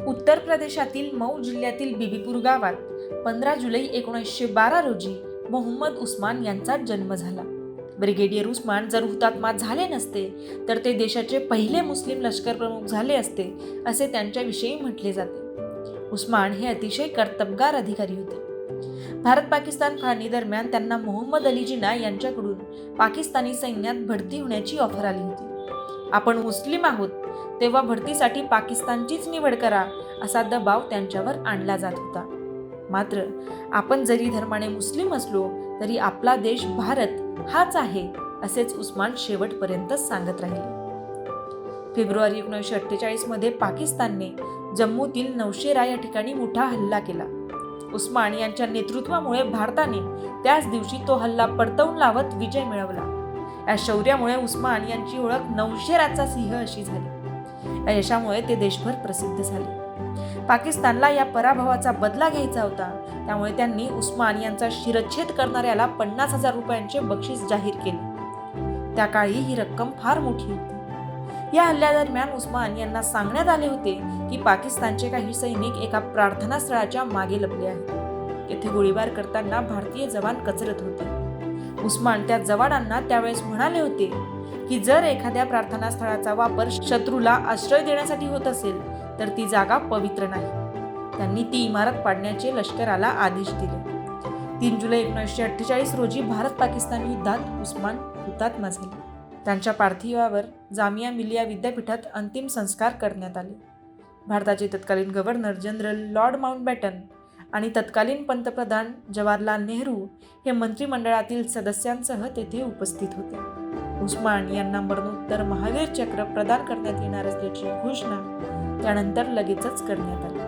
उत्तर प्रदेशातील मऊ जिल्ह्यातील बिबीपूर गावात पंधरा जुलै एकोणीसशे बारा रोजी मोहम्मद उस्मान यांचा जन्म झाला. ब्रिगेडियर उस्मान जर हुतात्मा झाले नसते तर ते देशाचे पहिले मुस्लिम लष्कर प्रमुख झाले असते असे त्यांच्याविषयी म्हटले जाते. उस्मान हे अतिशय कर्तबगार अधिकारी होते. भारत पाकिस्तान फाळणी दरम्यान त्यांना मोहम्मद अली जिना यांच्याकडून पाकिस्तानी सैन्यात भरती होण्याची ऑफर आली होती. आपण मुस्लिम आहोत तेव्हा भरतीसाठी पाकिस्तानचीच निवड करा असा दबाव त्यांच्यावर आणला जात होता. मात्र आपण जरी धर्माने मुस्लिम असलो तरी आपला देश भारत हाच आहे असेच उस्मान शेवटपर्यंत सांगत राहिले. फेब्रुवारी एकोणीसशे अठ्ठेचाळीसमध्ये पाकिस्तानने जम्मूतील नौशेरा या ठिकाणी मोठा हल्ला केला. उस्मान यांच्या नेतृत्वामुळे भारताने त्याच दिवशी तो हल्ला पडतवून लावत विजय मिळवला. या शौर्यामुळे उस्मान यांची ओळख नौशेराचा सिंह अशी झाली. या यशामुळे ते देशभर प्रसिद्ध झाले. पाकिस्तानला या पराभवाचा बदला घ्यायचा होता. त्यामुळे त्यांनी उस्मान यांचा शिरच्छेद करणाऱ्याला पन्नास हजार रुपयांचे बक्षीस जाहीर केले. त्या काळी ही रक्कम फार मोठी होती. या हल्ल्यादरम्यान उस्मान यांना सांगण्यात आले होते की पाकिस्तानचे काही सैनिक एका प्रार्थनास्थळाच्या मागे लपले आहेत. तेथे गोळीबार करताना भारतीय जवान कचरत होते. उस्मान त्या जवाडांना त्यावेळेस म्हणाले होते की जर एखाद्या प्रार्थना स्थळाचा वापर शत्रूला आश्रय देण्यासाठी होत असेल तर ती जागा पवित्र नाही. त्यांनी ती इमारत पाडण्याचे लष्कराला आदेश दिले. तीन जुलै एकोणीसशे अठ्ठेचाळीस रोजी भारत पाकिस्तान युद्धात उस्मान हुतात्मा झाले त्यांच्या पार्थिवावर जामिया मिलिया विद्यापीठात अंतिम संस्कार करण्यात आले. भारताचे तत्कालीन गव्हर्नर जनरल लॉर्ड माउंटबॅटन आणि तत्कालीन पंतप्रधान जवाहरलाल नेहरू हे मंत्रिमंडळातील सदस्यांसह तेथे उपस्थित होते. उस्मान यांना मरणोत्तर महावीर चक्र प्रदान करण्यात येणार असल्याची घोषणा त्यानंतर लगेचच करण्यात आली.